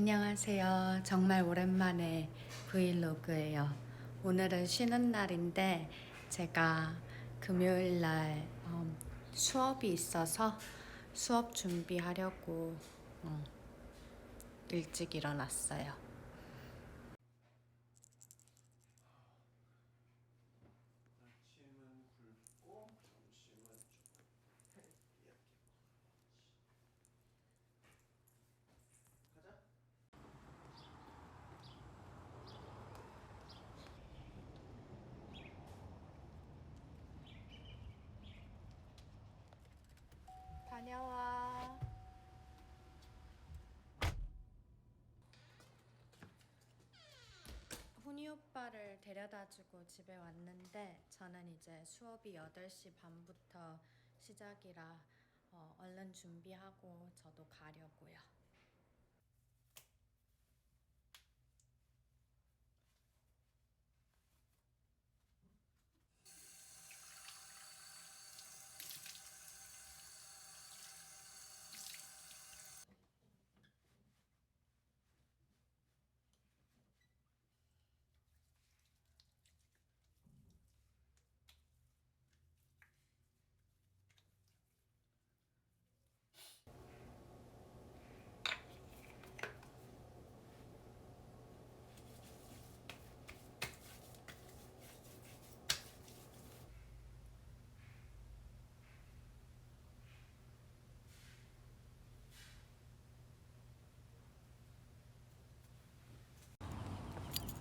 안녕하세요. 정말 오랜만에 브이로그예요. 오늘은 쉬는 날인데 제가 금요일 날 음, 수업이 있어서 수업 준비하려고 어, 일찍 일어났어요. 아침은 굵고 점심은 좀 이렇게 가자. 다녀와. 훈이 오빠를 데려다 주고 집에 왔는데 저는 이제 수업이 8시 반부터 시작이라 어, 얼른 준비하고 저도 가려고요.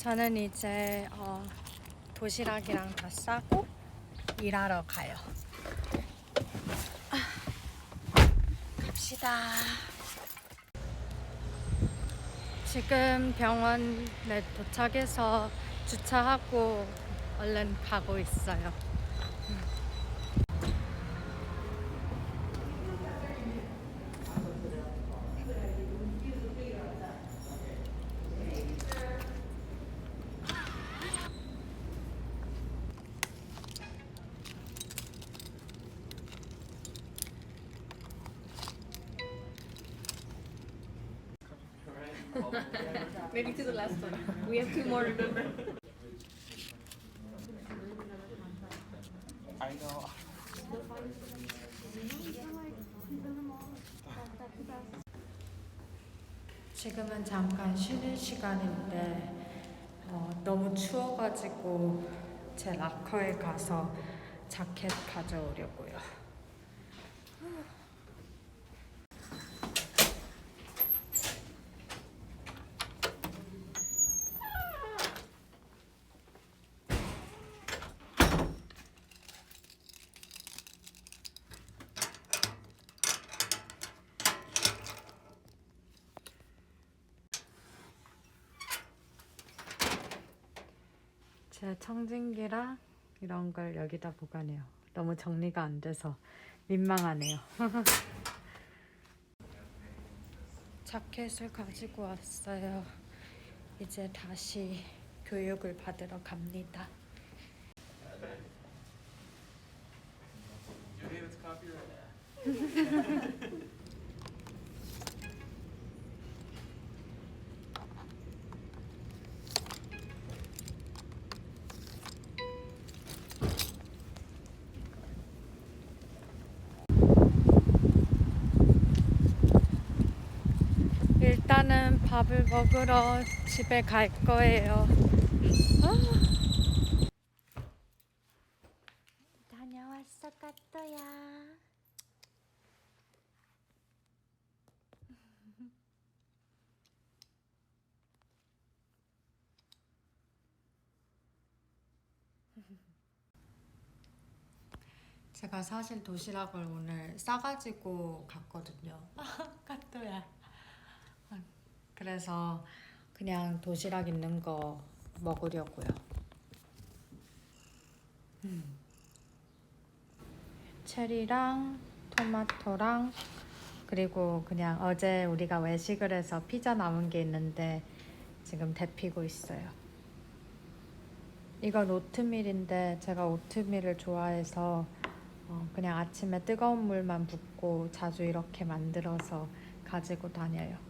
저는 이제 어, 도시락이랑 다 싸고 일하러 가요. 아, 갑시다. 지금 병원에 도착해서 주차하고 얼른 가고 있어요. Maybe to the last one. We have two more go. I know. 지금은 잠깐 쉬는 시간인데 어, 너무 추워가지고 제 락커에 가서 자켓 가져오려고요. 제 청진기랑 이런 걸 여기다 보관해요. 너무 정리가 안 돼서 민망하네요. 자켓을 가지고 왔어요. 이제 다시 교육을 받으러 갑니다. You think it's copyright? 일단은 밥을 먹으러 집에 갈 거예요. 아. 다녀왔어, 까또야. 제가 사실 도시락을 오늘 싸가지고 갔거든요. 까또야. 그래서 그냥 도시락 있는 거 먹으려고요. 음. 체리랑 토마토랑 그리고 그냥 어제 우리가 외식을 해서 피자 남은 게 있는데 지금 데피고 있어요. 이건 오트밀인데 제가 오트밀을 좋아해서 어, 그냥 아침에 뜨거운 물만 붓고 자주 이렇게 만들어서 가지고 다녀요.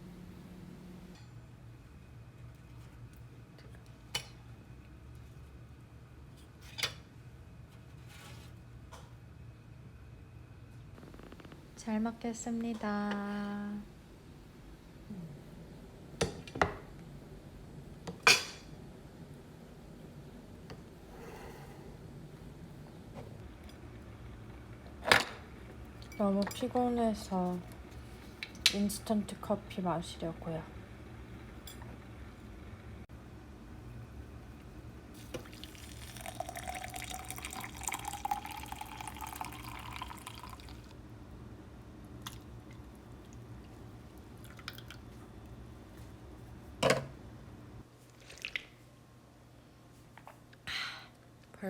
잘 먹겠습니다. 너무 피곤해서 인스턴트 커피 마시려고요.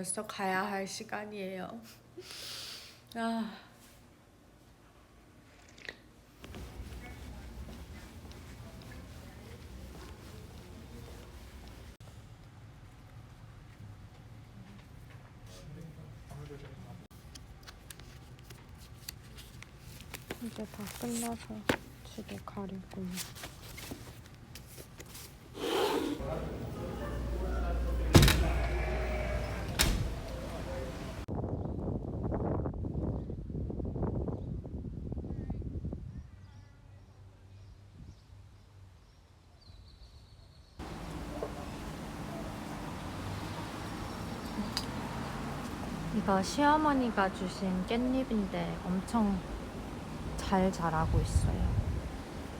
벌써 가야 할 시간이에요. 아. 이제 다 끝나서 집에 가려고요. 이거 시어머니가 주신 깻잎인데 엄청 잘 자라고 있어요.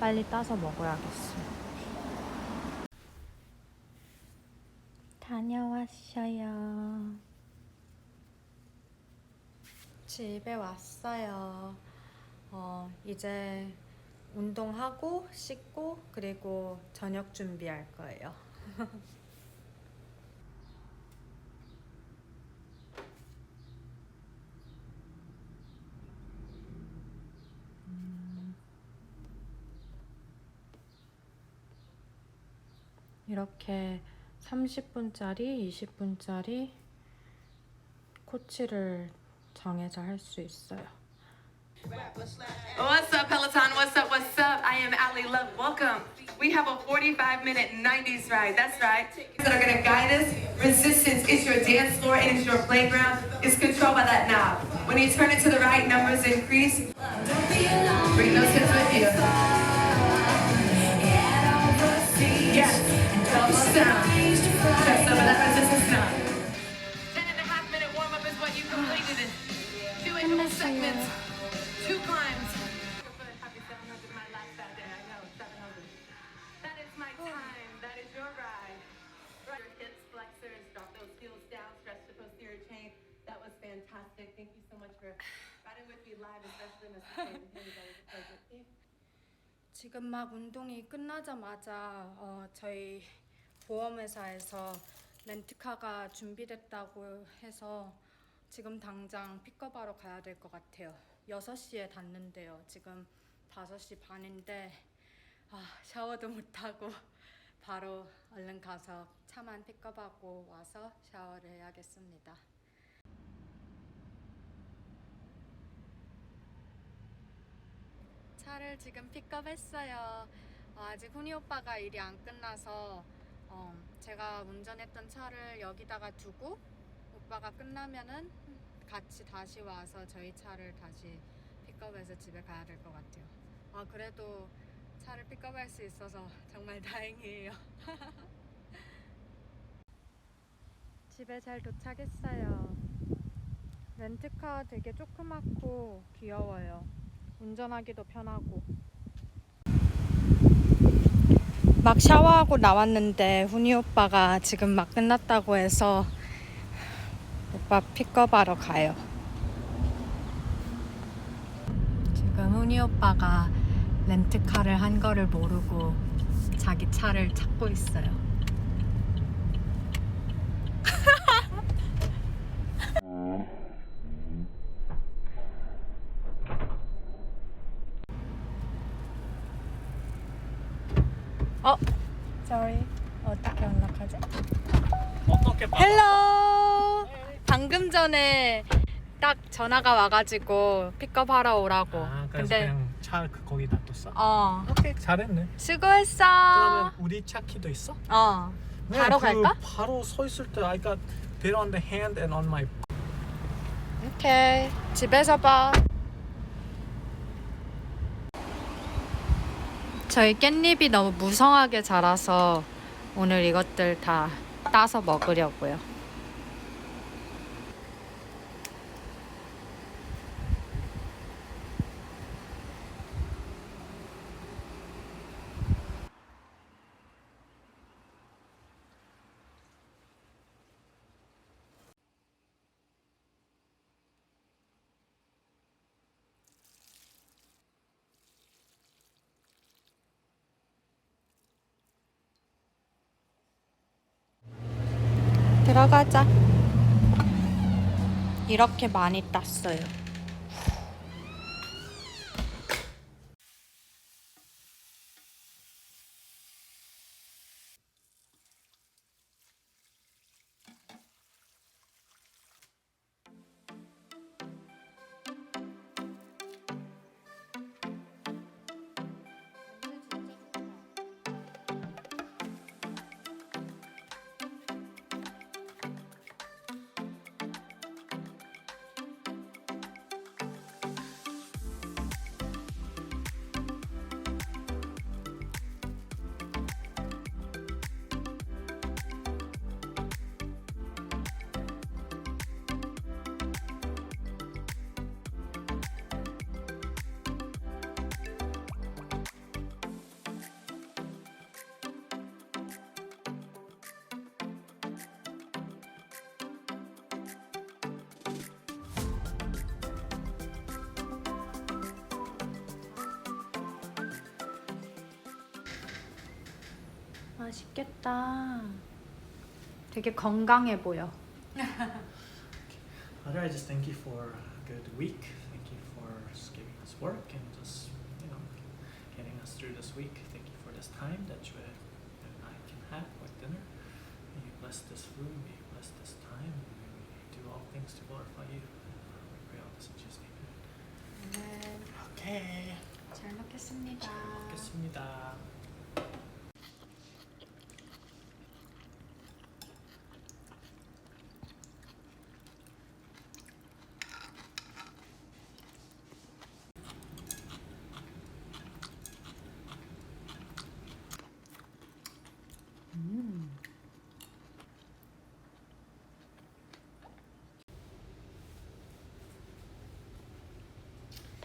빨리 따서 먹어야겠어요. 다녀왔어요. 집에 왔어요. 어, 이제 운동하고 씻고 그리고 저녁 준비할 거예요. 이렇게 30분짜리, 20분짜리 코치를 정해서 할 수 있어요. What's up, Peloton? What's up? What's up? I am Ali Love. Welcome. We have a 45 minute 90s ride. That's right. That are going to guide us. Resistance is your dance floor and it's your playground. It's controlled by that knob. When you turn it to the right, numbers increase. Bring those hips with you. sound. Just some of that resistance now. 10 and a half minute warm up is what you completed. Two interval segments. Two climbs. Happy 700 my last bad day. I know, 700. That is my time. That is your ride. Right. Your hips, flexors, drop those heels down, stretch the posterior chain. That was fantastic. Thank you so much for riding with me live, especially in the sustained pain. That was a pleasure. Thank you. 지금 막 운동이 끝나자마자 어, 저희 보험회사에서 렌트카가 준비됐다고 해서 지금 당장 픽업하러 가야 될 것 같아요. 6시에 닿는데요. 지금 5시 반인데 아, 샤워도 못하고 바로 얼른 가서 차만 픽업하고 와서 샤워를 해야겠습니다. 차를 지금 픽업했어요. 어, 아직 훈이 오빠가 일이 안 끝나서 어, 제가 운전했던 차를 여기다가 두고 오빠가 끝나면은 같이 다시 와서 저희 차를 다시 픽업해서 집에 가야 될 것 같아요. 아 그래도 차를 픽업할 수 있어서 정말 다행이에요. 집에 잘 도착했어요. 렌트카 되게 조그맣고 귀여워요. 운전하기도 편하고. 막 샤워하고 나왔는데 훈이 오빠가 지금 막 끝났다고 해서 오빠 픽업하러 가요. 지금 훈이 오빠가 렌트카를 한 거를 모르고 자기 차를 찾고 있어요. 어, sorry. 어떻게 연락하지? 어떻게 봐? 헬로. 방금 전에 딱 전화가 와가지고 픽업하러 오라고. 아, 그래서 근데 그냥 차 그- 거기 놔뒀어? 어 오케이, 잘했네. 수고했어. 그러면 우리 차 키도 있어? 어 네, 바로 그 갈까? 바로 서 있을 때 I got it on the hand and on my 오케이 집에서 봐. 저희 깻잎이 너무 무성하게 자라서 오늘 이것들 다 따서 먹으려고요. 들어가자. 이렇게 많이 땄어요. 맛있겠다. 되게 건강해 보여. Mother, I just thank you for a good week. Thank you for giving us work and just you know getting us through this week. Thank you for this time that you and I can have with dinner. May you bless this food. May you bless this time. May we do all things to glorify you. We pray all this in Jesus' name. 네, Okay. 잘 먹겠습니다. 먹겠습니다.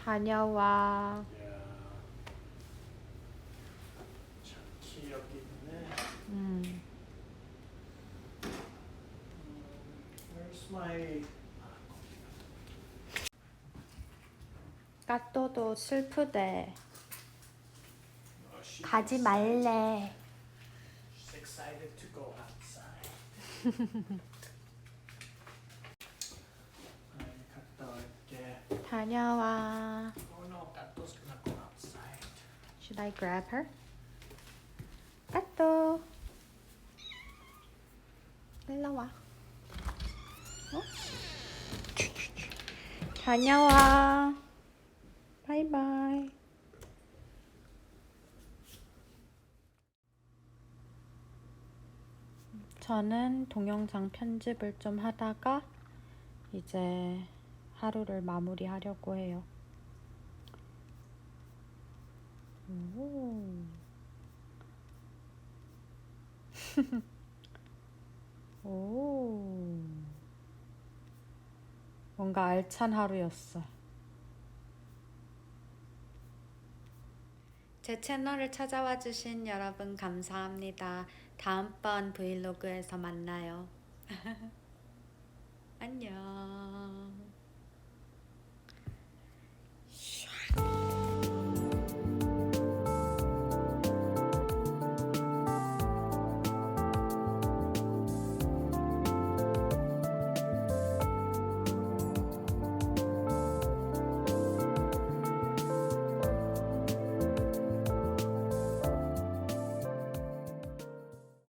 다녀와. 음. 까또도 슬프대. Oh, 가지. 말래. She's excited to go outside. 아이, 갔다 올게. 다녀와. Oh. Should I grab her? 까또. 일로 와. 어? 다녀와. 바이바이. 저는 동영상 편집을 좀 하다가 이제 하루를 마무리하려고 해요. 오. 오. 뭔가 알찬 하루였어. 제 채널을 찾아와 주신 여러분 감사합니다. 다음번 브이로그에서 만나요.